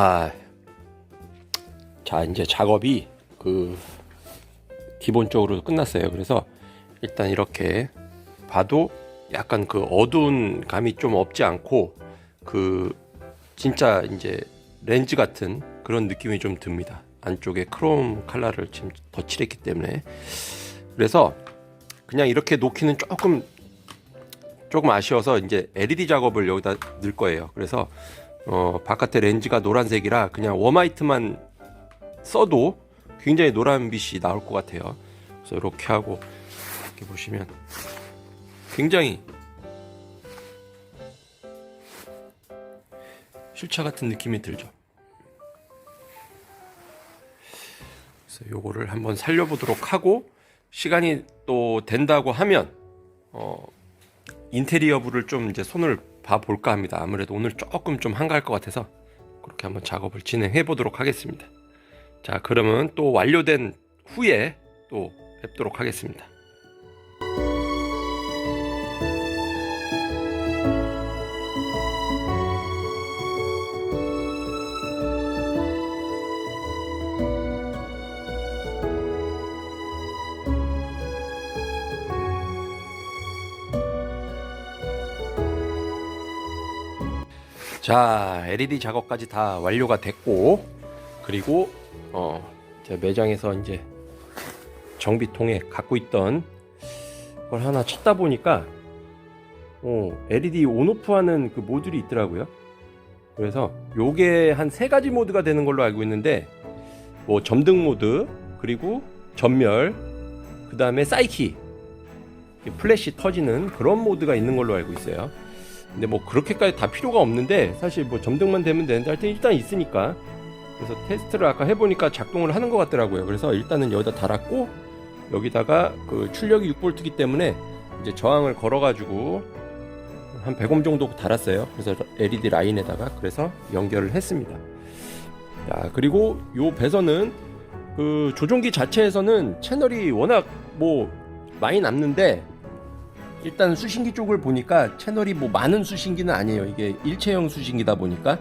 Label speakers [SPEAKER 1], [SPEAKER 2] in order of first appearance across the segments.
[SPEAKER 1] 아, 자 이제 작업이 그 기본적으로 끝났어요. 그래서 일단 이렇게 봐도 약간 그 어두운 감이 좀 없지 않고 그 진짜 이제 렌즈 같은 그런 느낌이 좀 듭니다. 안쪽에 크롬 컬러를 지금 덧칠했기 때문에 그래서 그냥 이렇게 놓기는 조금 조금 아쉬워서 이제 LED 작업을 여기다 넣을 거예요. 그래서 어, 바깥에 렌즈가 노란색이라 그냥 웜화이트만 써도 굉장히 노란 빛이 나올 것 같아요. 그래서 이렇게 하고 이렇게 보시면 굉장히 실차 같은 느낌이 들죠. 그래서 요거를 한번 살려보도록 하고 시간이 또 된다고 하면 어, 인테리어부를 좀 이제 손을 봐 볼까 합니다. 아무래도 오늘 조금 좀 한가할 것 같아서 그렇게 한번 작업을 진행해 보도록 하겠습니다. 자, 그러면 또 완료된 후에 또 뵙도록 하겠습니다. 자, LED 작업까지 다 완료가 됐고, 그리고 어, 제 매장에서 이제 정비통에 갖고 있던 걸 하나 찾다 보니까 어, LED 온오프하는 그 모듈이 있더라고요. 그래서 요게 한 세 가지 모드가 되는 걸로 알고 있는데 뭐 점등 모드 그리고 전멸 그 다음에 사이키 플래시 터지는 그런 모드가 있는 걸로 알고 있어요. 근데 뭐 그렇게까지 다 필요가 없는데 사실 뭐 점등만 되면 되는데 하여튼 일단 있으니까 그래서 테스트를 아까 해보니까 작동을 하는 것 같더라고요. 그래서 일단은 여기다 달았고 여기다가 그 출력이 6V이기 때문에 이제 저항을 걸어가지고 한 100옴 정도 달았어요. 그래서 LED 라인에다가 그래서 연결을 했습니다. 자 그리고 요 배선은 그 조종기 자체에서는 채널이 워낙 뭐 많이 남는데 일단 수신기 쪽을 보니까 채널이 뭐 많은 수신기는 아니에요. 이게 일체형 수신기다 보니까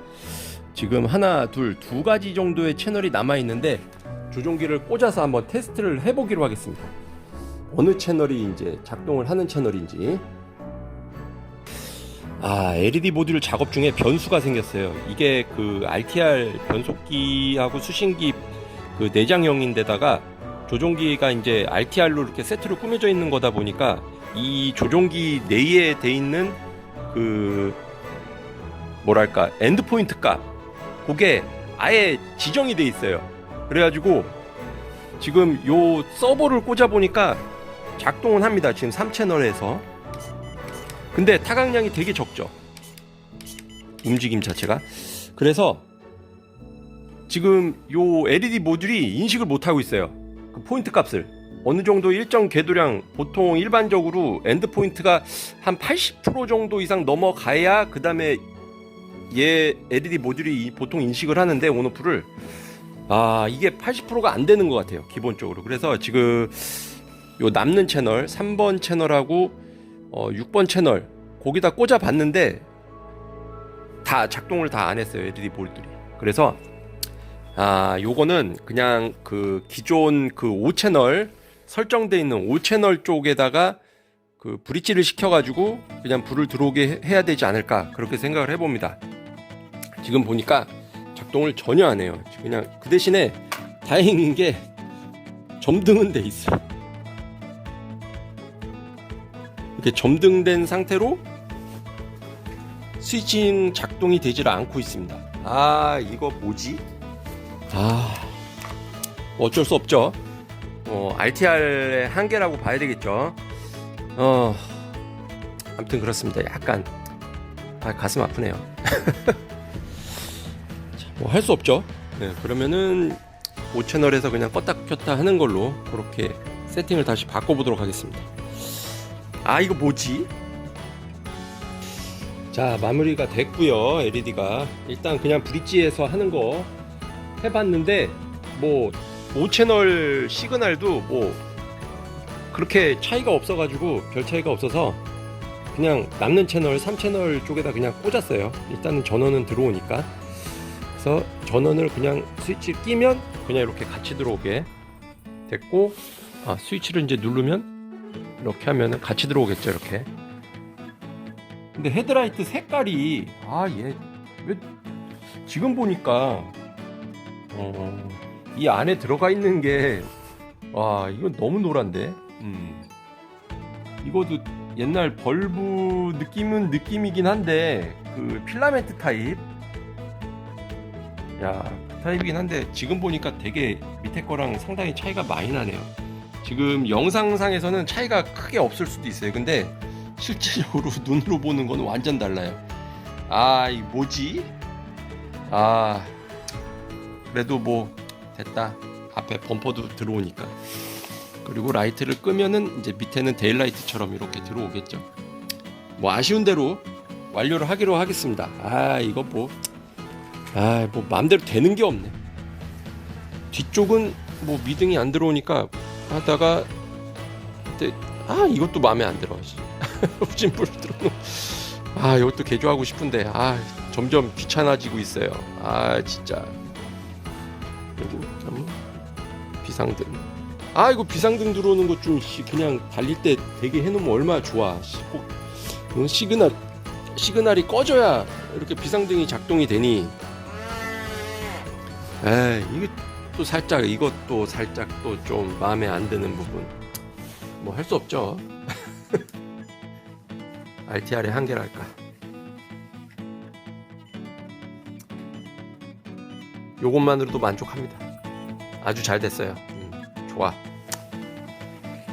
[SPEAKER 1] 지금 하나, 둘, 두 가지 정도의 채널이 남아 있는데 조종기를 꽂아서 한번 테스트를 해보기로 하겠습니다. 어느 채널이 이제 작동을 하는 채널인지. 아, LED 모듈 작업 중에 변수가 생겼어요. 이게 그 RTR 변속기하고 수신기 그 내장형인데다가 조종기가 이제 RTR로 이렇게 세트로 꾸며져 있는 거다 보니까 이 조종기 내에 돼 있는 그 뭐랄까 엔드포인트 값 그게 아예 지정이 돼 있어요. 그래가지고 지금 요 서버를 꽂아 보니까 작동은 합니다. 지금 3채널에서 근데 타각량이 되게 적죠. 움직임 자체가 그래서 지금 요 LED 모듈이 인식을 못 하고 있어요. 그 포인트 값을 어느 정도 일정 궤도량 보통 일반적으로 엔드 포인트가 한 80% 정도 이상 넘어가야 그 다음에 얘 LED 모듈이 보통 인식을 하는데 온오프를. 아 이게 80%가 안 되는 것 같아요 기본적으로. 그래서 지금 요 남는 채널 3번 채널하고 어, 6번 채널 거기다 꽂아 봤는데 다 작동을 다 안 했어요 LED 모듈이. 그래서 아 요거는 그냥 그 기존 그 5채널 설정돼 있는 5채널 쪽에다가 그 브릿지를 시켜가지고 그냥 불을 들어오게 해야 되지 않을까 그렇게 생각을 해봅니다. 지금 보니까 작동을 전혀 안 해요. 그냥 그 대신에 다행인 게 점등은 돼 있어. 요 이렇게 점등된 상태로 스위칭 작동이 되질 않고 있습니다. 아 이거 뭐지? 아 어쩔 수 없죠. 어, RTR의 한계라고 봐야 되겠죠. 어, 아무튼 그렇습니다. 약간 아, 가슴 아프네요. 뭐 할 수 없죠. 네, 그러면은 5채널에서 그냥 껐다 켰다 하는 걸로 그렇게 세팅을 다시 바꿔보도록 하겠습니다. 아 이거 뭐지? 자 마무리가 됐고요 LED가 일단 그냥 브릿지에서 하는 거 해봤는데 뭐 5채널 시그널도 뭐 그렇게 차이가 없어가지고 별 차이가 없어서 그냥 남는 채널 3채널 쪽에다 그냥 꽂았어요. 일단은 전원은 들어오니까. 그래서 전원을 그냥 스위치를 끼면 그냥 이렇게 같이 들어오게 됐고 아, 스위치를 이제 누르면 이렇게 하면은 같이 들어오겠죠 이렇게. 근데 헤드라이트 색깔이 아얘 왜 지금 보니까 어, 이 안에 들어가 있는 게 와 이건 너무 노란데? 음. 이것도 옛날 벌브 느낌은 느낌이긴 한데 그 필라멘트 타입. 야그 타입이긴 한데 지금 보니까 되게 밑에 거랑 상당히 차이가 많이 나네요. 지금 영상상에서는 차이가 크게 없을 수도 있어요. 근데 실제적으로 눈으로 보는 건 완전 달라요. 아이 뭐지? 아 그래도 뭐 됐다 앞에 범퍼도 들어오니까 그리고 라이트를 끄면은 이제 밑에는 데일라이트처럼 이렇게 들어오겠죠 뭐 아쉬운 대로 완료를 하기로 하겠습니다 아 이거 뭐 아, 뭐 마음대로 되는 게 없네. 뒤쪽은 뭐 미등이 안 들어오니까 하다가 그때 아 이것도 마음에 안 들어. 후진불 들어놓. 아 이것도 개조하고 싶은데 아 점점 귀찮아지고 있어요. 아 진짜. 그리고 참 비상등. 아 이거 비상등 들어오는 것 좀 그냥 달릴 때 되게 해놓으면 얼마나 좋아. 시그널 시그널이 꺼져야 이렇게 비상등이 작동이 되니 에이 이게 또 살짝 이것도 살짝 또 좀 마음에 안 드는 부분 뭐 할 수 없죠 RTR의 한계랄까 요것만으로도 만족합니다. 아주 잘 됐어요. 음, 좋아.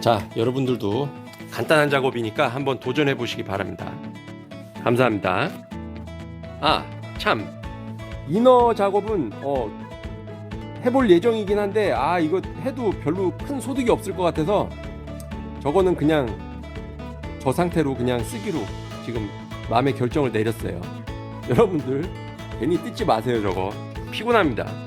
[SPEAKER 1] 자 여러분들도 간단한 작업이니까 한번 도전해 보시기 바랍니다. 감사합니다. 아참. 이너 작업은 어, 해볼 예정이긴 한데 아 이거 해도 별로 큰 소득이 없을 것 같아서 저거는 그냥 저 상태로 그냥 쓰기로 지금 마음의 결정을 내렸어요. 여러분들 괜히 뜯지 마세요 저거 피곤합니다.